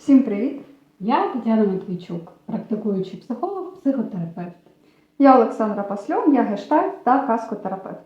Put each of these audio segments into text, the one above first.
Всім привіт! Я Тетяна Матвійчук, практикуючий психолог, психотерапевт. Я Олександра Пасльон, я гештальт та каскотерапевт.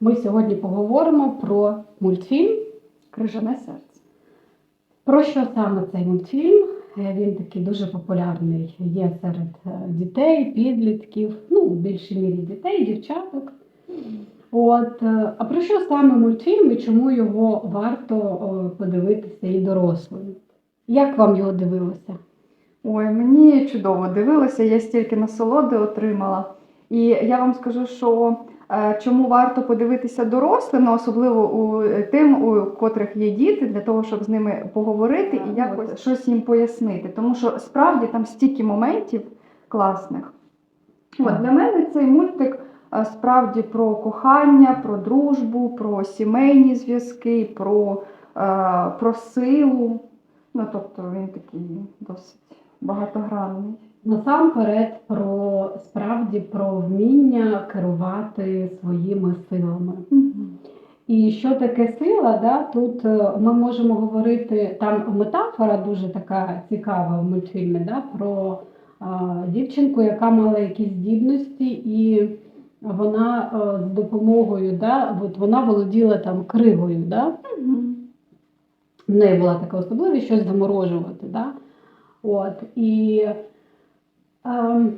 Ми сьогодні поговоримо про мультфільм. Крижане серце. Про що саме цей мультфільм? Е, Він такий дуже популярний є серед е, дітей, підлітків, ну, в більшій мірі дітей, дівчаток. От, е, а про що саме мультфільм і чому його варто подивитися і дорослим? Як вам його дивилося? Ой, мені чудово дивилося, я стільки насолоди отримала. І я вам скажу, що е, чому варто подивитися дорослим, особливо у е, тим, у котрих є діти, для того, щоб з ними поговорити і якось щось їм пояснити. Тому що справді там стільки моментів класних. От, для мене цей мультик е, справді про кохання, про дружбу, про сімейні зв'язки, про, про силу. Ну, тобто він такий досить багатогранний. Насамперед про справді про вміння керувати своїми силами. І що таке сила? Да? Тут е, ми можемо говорити, там метафора дуже така цікава в мультфільмі да? про а, дівчинку, яка мала якісь здібності, і вона е, з допомогою, да? от вона володіла там кривою. Да? В неї була така особливість щось заморожувати. Да? От, і ем,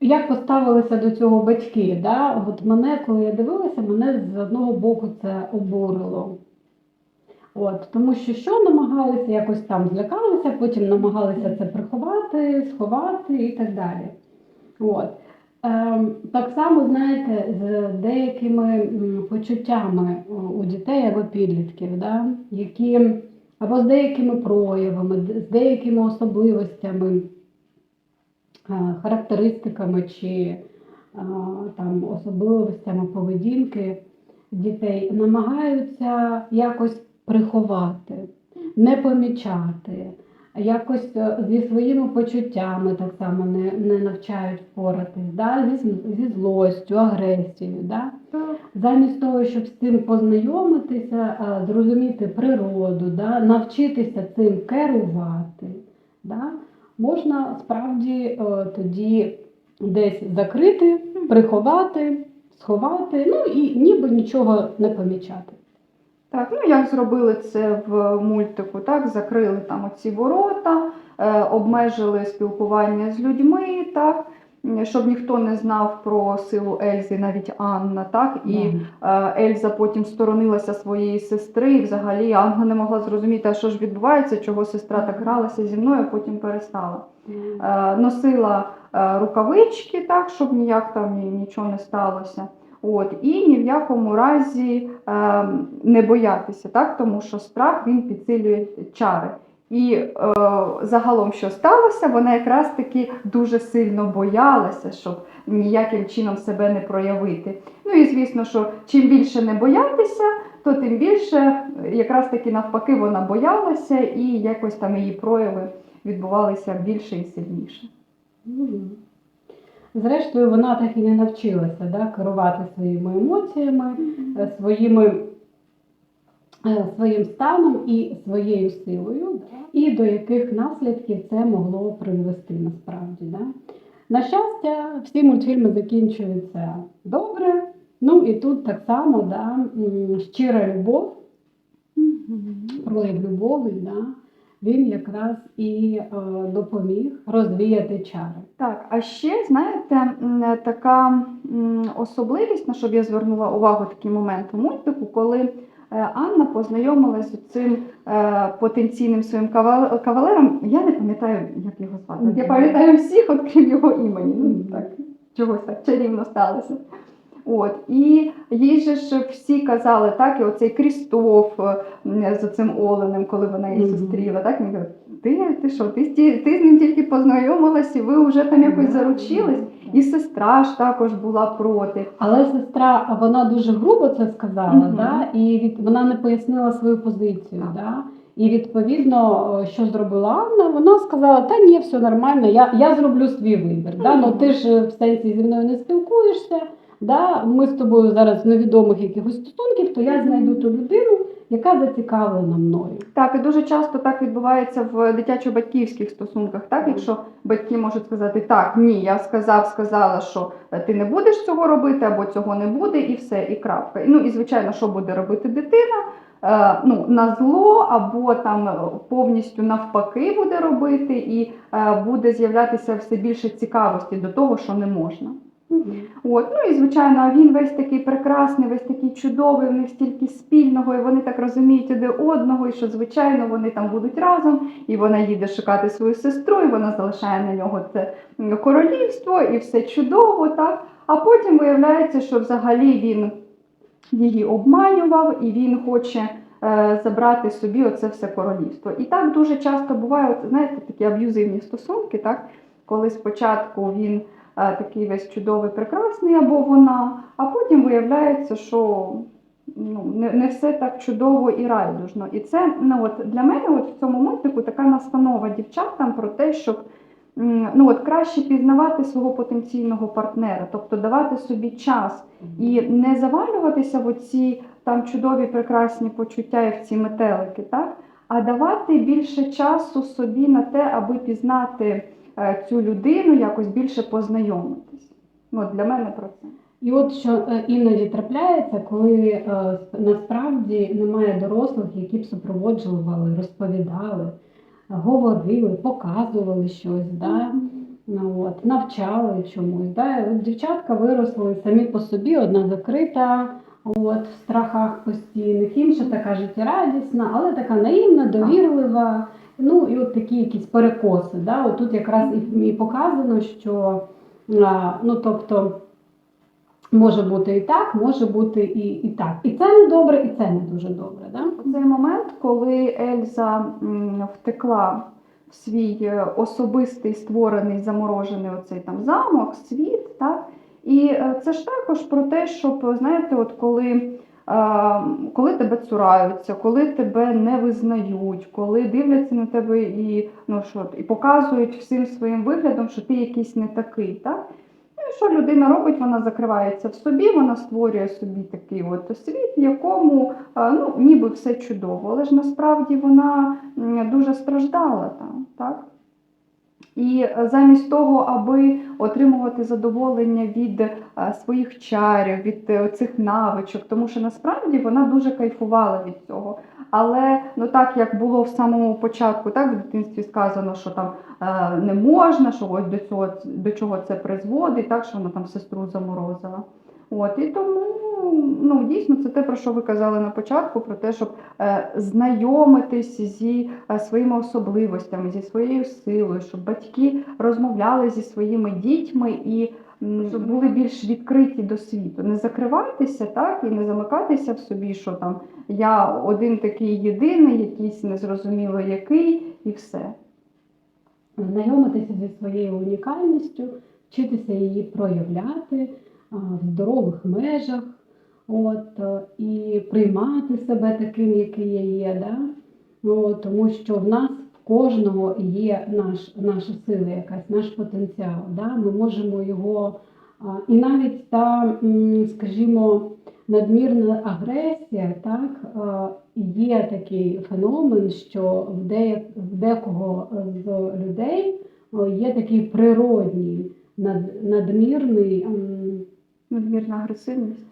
як поставилися до цього батьки? Да? От мене, коли я дивилася, мене з одного боку це обурило. От, тому що що намагалися якось там злякалися, потім намагалися це приховати, сховати і так далі. От. Ем, так само, знаєте, з деякими почуттями у- у дітей або підлітків, да? які, або з деякими проявами, з деякими особливостями, е, характеристиками чи е, там, особливостями поведінки дітей намагаються якось приховати, не помічати, якось е, зі своїми почуттями так само не, не навчають впоратись, да? зі, зі злостю, агресією. Да? Замість того, щоб з цим познайомитися, зрозуміти природу, да? навчитися цим керувати, да? можна справді е, тоді десь закрити, приховати, сховати, ну і ніби нічого не помічати. Так, ну як зробили це в мультику, так, закрили там оці ворота, е, обмежили спілкування з людьми, так, щоб ніхто не знав про силу Ельзи, навіть Анна, так, і е, Ельза потім сторонилася своєї сестри, і взагалі Анна не могла зрозуміти, а що ж відбувається, чого сестра так гралася зі мною, а потім перестала. Е, носила е, рукавички, так, щоб ніяк там нічого не сталося. От, і ні в якому разі е, не боятися, так, тому що страх він підсилює чари. І е, загалом, що сталося, вона якраз таки дуже сильно боялася, щоб ніяким чином себе не проявити. Ну і звісно, що чим більше не боятися, то тим більше якраз таки навпаки вона боялася, і якось там її прояви відбувалися більше і сильніше. Зрештою, вона так і не навчилася да, керувати своїми емоціями, е, своїми, е, своїм станом і своєю силою, і до яких наслідків це могло призвести насправді. Да? На щастя, всі мультфільми закінчуються добре. Ну і тут так само да, щира любов, прояв любові, да, він якраз і е, допоміг розвіяти чари. Так, а ще, знаєте, така особливість, на що б я звернула увагу такий момент у мультику, коли е, Анна познайомилася з цим е, потенційним своїм кавал- кавалером. Я не пам'ятаю, як його звати. Я пам'ятаю всіх, от крім його імені. Ну, так, чогось так чарівно сталося. От, і їй же ж всі казали, так, і оцей Крістоф е, з цим Оленем, коли вона її зустріла, так, він каже, ти, ти що, ти, ти з ним тільки познайомилась, і ви вже там якось заручились. І сестра ж також була проти. Але сестра, вона дуже грубо це сказала, Мгм. да? і від, вона не пояснила свою позицію. Так. Да? І відповідно, е, що зробила Анна, вона сказала: Та ні, все нормально, я, я зроблю свій вибір. Да? Ну ти ж е, в сенсі зі мною не спілкуєшся, да, ми з тобою зараз невідомих якихось стосунків, то я знайду ту людину, яка зацікавлена мною. Так, і дуже часто так відбувається в дитячо-батьківських стосунках, так? Якщо батьки можуть сказати, так, ні, я сказав, сказала, що е, ти не будеш цього робити, або цього не буде, і все, і крапка. Ну і звичайно, що буде робити дитина? Е, ну, на зло, або там е, повністю навпаки буде робити, і буде з'являтися все більше цікавості до того, що не можна. От, ну і звичайно, він весь такий прекрасний, весь такий чудовий, у них стільки спільного, і вони так розуміють один одного, і що звичайно вони там будуть разом, і вона їде шукати свою сестру, і вона залишає на нього це королівство, і все чудово, так. А потім виявляється, що взагалі він її обманював, і він хоче е, забрати собі оце все королівство. І так дуже часто буває, знаєте, такі аб'юзивні стосунки, так, коли спочатку він такий весь чудовий, прекрасний, або вона, а потім виявляється, що ну, не, не все так чудово і райдужно. І це ну, от, для мене от в цьому мультику така настанова дівчатам про те, щоб ну, от, краще пізнавати свого потенційного партнера, тобто давати собі час і не завалюватися в оці там чудові прекрасні почуття і в ці метелики, так? а давати більше часу собі на те, аби пізнати е, цю людину, якось більше познайомитись. Ну, от для мене про це. І от що е, іноді трапляється, коли е, насправді немає дорослих, які б супроводжували, розповідали, е, говорили, показували щось, да? ну, от, навчали чомусь. Да? От дівчатка виросли самі по собі, одна закрита, от, в страхах постійних, інша така життєрадісна, але така наївна, довірлива. Ну і от такі якісь перекоси. Да? От тут якраз і, показано, що а, ну, тобто, може бути і так, може бути і, і так. І це не добре, і це не дуже добре. Да? Цей момент, коли Ельза втекла в свій е, особистий створений заморожений оцей там замок, світ, так? І е, це ж також про те, щоб, знаєте, от коли, коли тебе цураються, коли тебе не визнають, коли дивляться на тебе і, ну, що, і показують всім своїм виглядом, що ти якийсь не такий. Так? Ну і що людина робить? Вона закривається в собі, вона створює собі такий от світ, в якому ну, ніби все чудово, але ж насправді вона дуже страждала там, так? І е, замість того, аби отримувати задоволення від е, своїх чарів, від е, цих навичок, тому що насправді вона дуже кайфувала від цього. Але ну так як було в самому початку, так в дитинстві сказано, що там не можна, що ось до цього до чого це призводить, так що вона там сестру заморозила. От і тому ну дійсно це те, про що ви казали на початку, про те, щоб е, знайомитись зі е, своїми особливостями, зі своєю силою, щоб батьки розмовляли зі своїми дітьми і м, щоб були більш відкриті до світу. Не закривайтеся, так і не замикатися в собі, що там я один такий єдиний, якийсь незрозуміло який, і все. знайомитися зі своєю унікальністю, вчитися її проявляти в здорових межах, от, е, і приймати себе таким, який я є. Да? Ну, тому що в нас в кожного є наш, наша сила, якась, наш потенціал. Да? Ми можемо його. І навіть та, скажімо, надмірна агресія, так, е, є такий феномен, що в, де, в декого з людей е, є такий природній над, надмірний. Надмірна агресивність.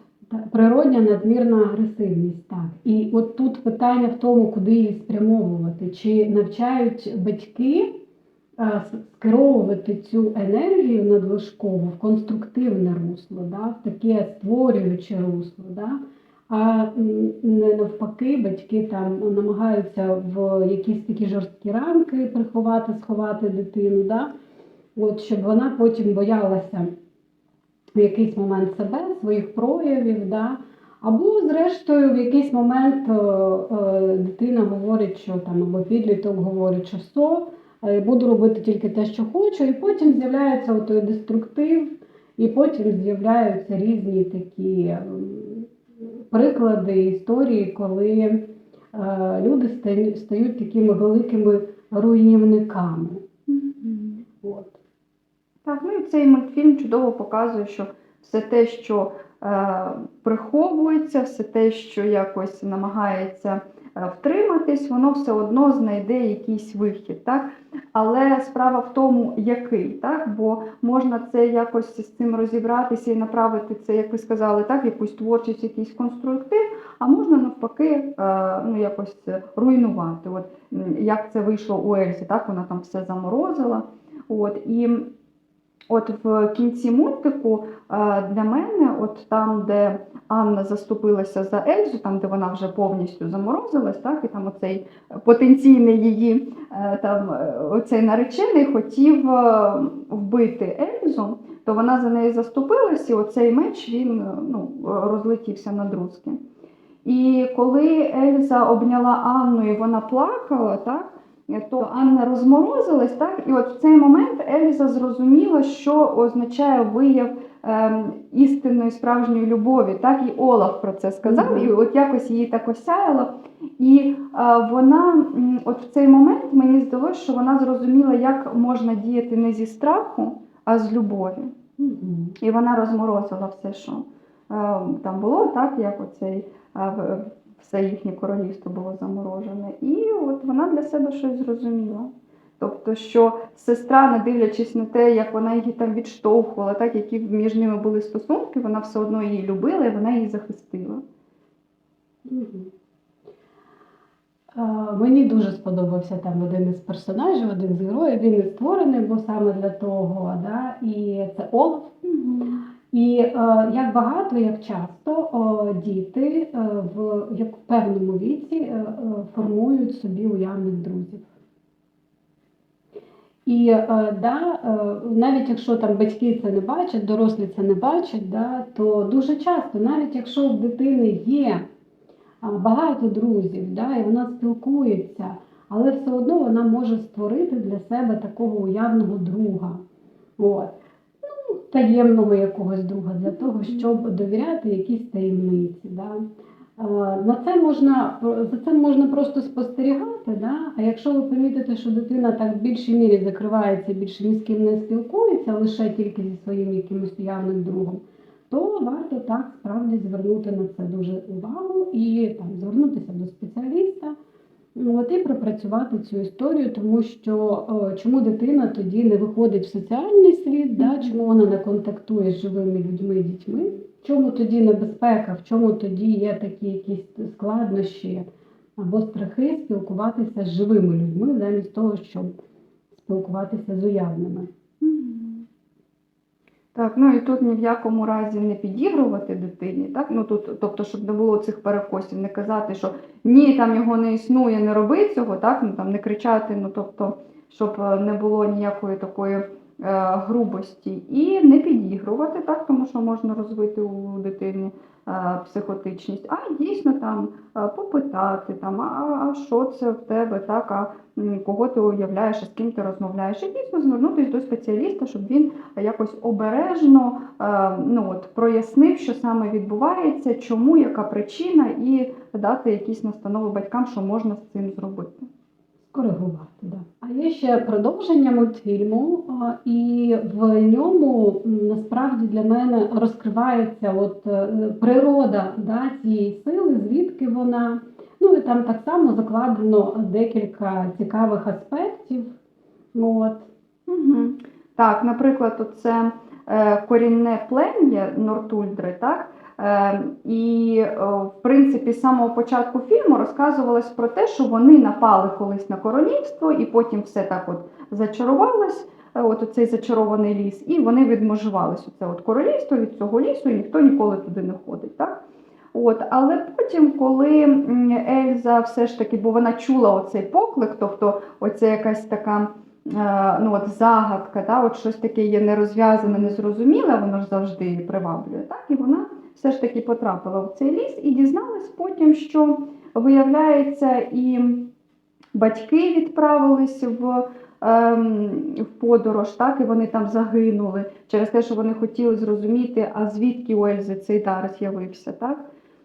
Природня надмірна агресивність, так. І от тут питання в тому, куди її спрямовувати. Чи навчають батьки е, скеровувати цю енергію надлишкову в конструктивне русло, да, в таке створююче русло. Да? А не навпаки, батьки там намагаються в якісь такі жорсткі рамки приховати, сховати дитину, да? от, щоб вона потім боялася в якийсь момент себе, своїх проявів. Да? Або, зрештою, в якийсь момент е, е, дитина говорить, що там, або підліток говорить, що со, е, буду робити тільки те, що хочу, і потім з'являється той деструктив, і потім з'являються різні такі приклади історії, коли люди стають такими великими руйнівниками. Так, ну і цей мультфільм чудово показує, що все те, що е, приховується, все те, що якось намагається е, втриматись, воно все одно знайде якийсь вихід. Так? Але справа в тому, який, так? бо можна це якось з цим розібратися і направити це, як ви сказали, так, якусь творчість, якийсь конструктив, а можна навпаки е, ну, якось руйнувати. От, як це вийшло у Ельзі, так? вона там все заморозила. От, і от в кінці мультику е, для мене, от там, де Анна заступилася за Ельзу, там, де вона вже повністю заморозилась, так, і там оцей потенційний її е, там, е, оцей наречений хотів вбити Ельзу, то вона за неї заступилась, і оцей меч він ну, розлетівся на друзки. І коли Ельза обняла Анну і вона плакала, так, то Анна розморозилась, так, і от в цей момент Ельза зрозуміла, що означає вияв ем, істинної справжньої любові. Так, і Олаф про це сказав, Мгм. і от якось її так осяяло. І е, вона, от в цей момент мені здалося, що вона зрозуміла, як можна діяти не зі страху, а з любові. Мгм. І вона розморозила все, що е, там було, так, як оцей е, все їхнє королівство було заморожене. І от вона для себе щось зрозуміла. Тобто, що сестра, не дивлячись на те, як вона її там відштовхувала, так, які між ними були стосунки, вона все одно її любила і вона її захистила. Мені дуже сподобався там один із персонажів, один з героїв. Він і створений був саме для того, да? і це Олаф. І як багато, як часто діти е, в певному віці е, е, формують собі уявних друзів. І е, да, е, навіть якщо там батьки це не бачать, дорослі це не бачать, да, то дуже часто, навіть якщо в дитини є багато друзів, да, і вона спілкується, але все одно вона може створити для себе такого уявного друга. От. Таємного якогось друга для того, щоб довіряти якісь таємниці. Да. На це можна за цим можна просто спостерігати. Да? А якщо ви помітите, що дитина так в більшій мірі закривається, більше ні з ким не спілкується, лише тільки зі своїм якимось явним другом, то варто так справді звернути на це дуже увагу і там звернутися до спеціаліста. Ну, От і пропрацювати цю історію, тому що е, чому дитина тоді не виходить в соціальний світ, да? чому вона не контактує з живими людьми, і дітьми, в чому тоді небезпека, в чому тоді є такі якісь складнощі або страхи спілкуватися з живими людьми, замість того, щоб спілкуватися з уявними. Так, ну і тут ні в якому разі не підігрувати дитині, так? Ну тут, тобто, щоб не було цих перекосів, не казати, що ні, там його не існує, не роби цього, так? Ну там не кричати, ну тобто, щоб е, не було ніякої такої грубості, і не підігрувати, так, тому що можна розвити у дитині е, психотичність, а дійсно там е, попитати, там, а, а що це в тебе, так, а кого ти уявляєш, а з ким ти розмовляєш, і дійсно звернутися до спеціаліста, щоб він якось обережно е, ну, от, прояснив, що саме відбувається, чому, яка причина, і дати якісь настанови батькам, що можна з цим зробити. Коригувати, да. А є ще продовження мультфільму, і в ньому насправді для мене розкривається от е, природа да, цієї сили, звідки вона. Ну і там так само закладено декілька цікавих аспектів. От. Угу. Так, наприклад, це е, корінне плем'я Нортульдри, так? Е, і, е, в принципі, з самого початку фільму розказувалось про те, що вони напали колись на королівство, і потім все так от зачарувалось, е, от цей зачарований ліс, і вони відмежувалися. Це от королівство від цього лісу, і ніхто ніколи туди не ходить. Так? От, але потім, коли Ельза все ж таки, бо вона чула оцей поклик, тобто оця якась така е, ну, от загадка, да, от щось таке є нерозв'язане, незрозуміле, воно ж завжди приваблює. Так? І вона все ж таки потрапила в цей ліс і дізналась потім, що виявляється, і батьки відправились в. ем, В подорож, так, і вони там загинули через те, що вони хотіли зрозуміти, а звідки у Ельзи цей дар з'явився. Так?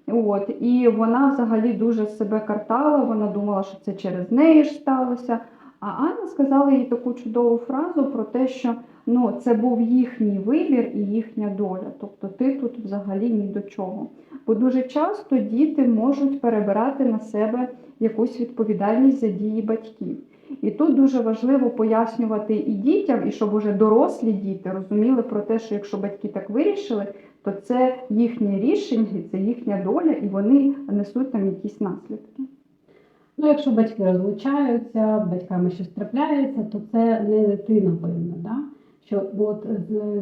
От, і вона взагалі дуже себе картала, вона думала, що це через неї ж сталося. А Анна сказала їй таку чудову фразу про те, що ну, це був їхній вибір і їхня доля. Тобто ти тут взагалі ні до чого. Бо дуже часто діти можуть перебирати на себе якусь відповідальність за дії батьків. І тут дуже важливо пояснювати і дітям, і щоб уже дорослі діти розуміли про те, що якщо батьки так вирішили, то це їхнє рішення, це їхня доля, і вони несуть там якісь наслідки. Ну, якщо батьки розлучаються, батьками щось трапляється, то це не дитина винна. Да? Що от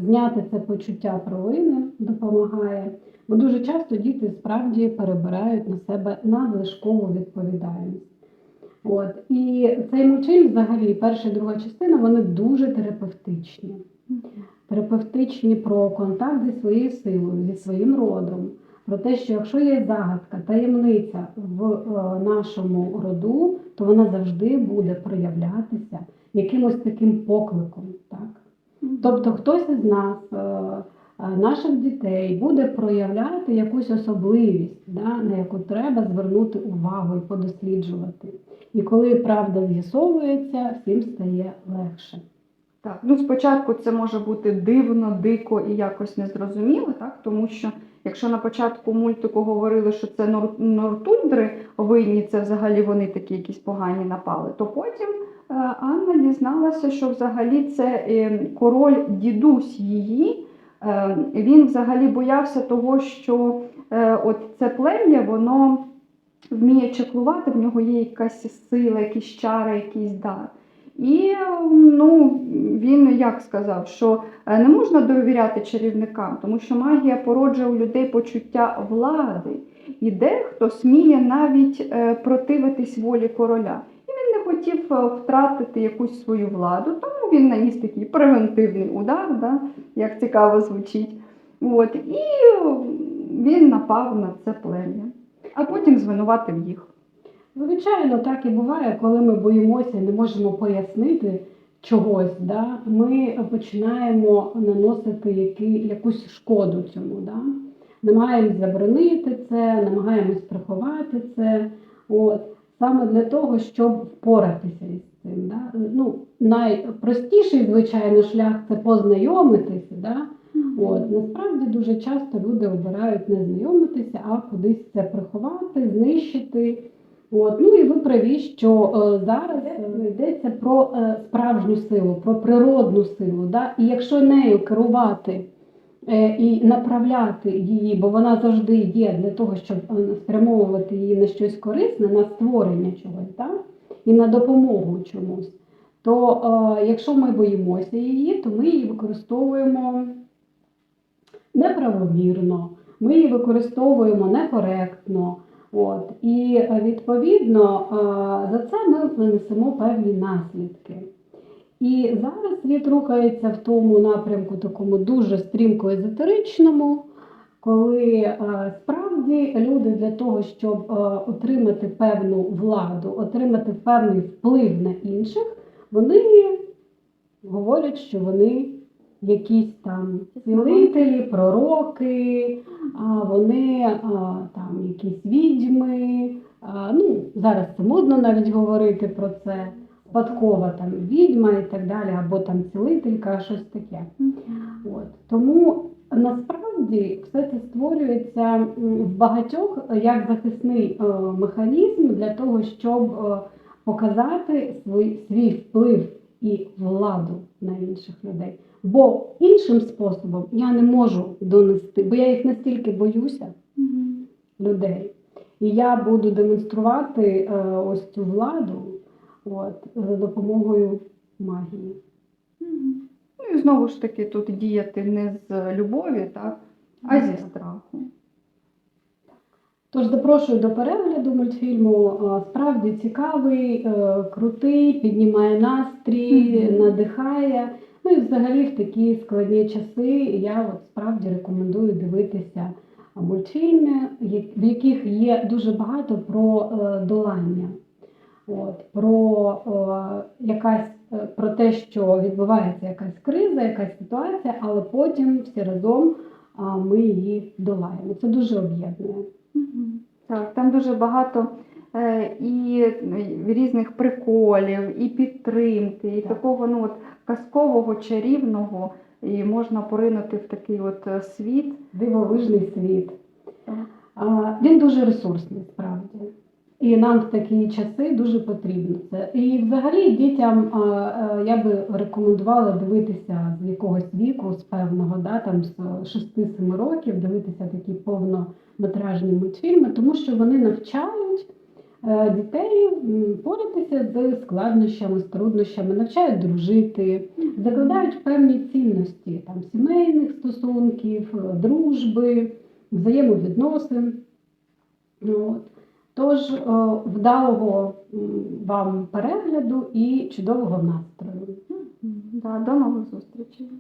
зняти це почуття провини допомагає. Бо дуже часто діти справді перебирають на себе надлишкову відповідальність. От. І цей мультфільм, взагалі, перша і друга частина, вони дуже терапевтичні. Терапевтичні про контакт зі своєю силою, зі своїм родом, про те, що якщо є загадка, таємниця в е, нашому роду, то вона завжди буде проявлятися якимось таким покликом. Так? Тобто хтось із нас, е, е, наших дітей, буде проявляти якусь особливість, да, на яку треба звернути увагу і подосліджувати. І коли правда з'ясовується, всім стає легше. Так, ну спочатку це може бути дивно, дико і якось незрозуміло, так? Тому що якщо на початку мультику говорили, що це нор- нортундри винні, це взагалі вони такі якісь погані напали, то потім е, Анна дізналася, що взагалі це е, король дідусь її. Е, Він взагалі боявся того, що от це плем'я, воно вміє чеклувати, в нього є якась сила, якісь чари, якийсь дар. І ну, він як сказав, що е, не можна довіряти чарівникам, тому що магія породжує у людей почуття влади, і дехто сміє навіть е, противитись волі короля. І він не хотів е, втратити якусь свою владу, тому він наніс такий превентивний удар, да, як цікаво звучить. От, і він напав на це плем'я, а потім звинуватив їх. Звичайно, так і буває, коли ми боїмося не можемо пояснити чогось, да? ми починаємо наносити які, якусь шкоду цьому. Да? Намагаємось заборонити це, намагаємось приховати це. От. Саме для того, щоб впоратися із цим. Да? Ну, найпростіший, звичайно, шлях це познайомитися. Да? От, насправді дуже часто люди обирають не знайомитися, а кудись це приховати, знищити. От, ну і ви праві, що е, зараз е, йдеться про е, справжню силу, про природну силу. Да? І якщо нею керувати е, і направляти її, бо вона завжди є для того, щоб е, спрямовувати її на щось корисне, на створення чогось, да? і на допомогу чомусь, то е, якщо ми боїмося її, то ми її використовуємо неправомірно, ми її використовуємо некоректно. От, і е, відповідно е, за це ми несемо певні наслідки. І зараз світ рухається в тому напрямку, такому дуже стрімко езотеричному, коли е, справді люди для того, щоб отримати певну владу, отримати певний вплив на інших, вони говорять, що вони якісь там цілителі, пророки, а вони а, там якісь відьми. А, ну, зараз це модно навіть говорити про це. Спадкова там відьма і так далі, або там цілителька, щось таке. От. Тому насправді все це створюється в багатьох як захисний е, механізм для того, щоб е, показати свій, свій вплив і владу на інших людей. Бо іншим способом я не можу донести, бо я їх настільки боюся, людей. І я буду демонструвати е, ось цю владу от, за допомогою магії. Мгм. Ну і знову ж таки тут діяти не з любові, так, а зі страху. Тож запрошую до перегляду мультфільму. Справді цікавий, е, крутий, піднімає настрій, Мгм. надихає. Ну і взагалі в такі складні часи я от справді рекомендую дивитися мультфільми, в яких є дуже багато про е, долання, от, про, е, якась, про те, що відбувається якась криза, якась ситуація, але потім всі разом ми її долаємо. Це дуже об'єднує. Так, там дуже багато е, і різних приколів, і підтримки, і Так. такого ну, от, казкового, чарівного, і можна поринути в такий от е, світ. Дивовижний світ. Так. А, Він дуже ресурсний, справді. І нам в такі часи дуже потрібно це. І взагалі дітям а, я би рекомендувала дивитися з якогось віку, з певного, да, там з 6-7 років, дивитися такі повнометражні мультфільми, тому що вони навчають е, дітей боротися з складнощами, з труднощами, навчають дружити, закладають певні цінності там, сімейних стосунків, е, дружби, взаємовідносин. От. Тож е, вдалого вам перегляду і чудового настрою. До нових зустрічей.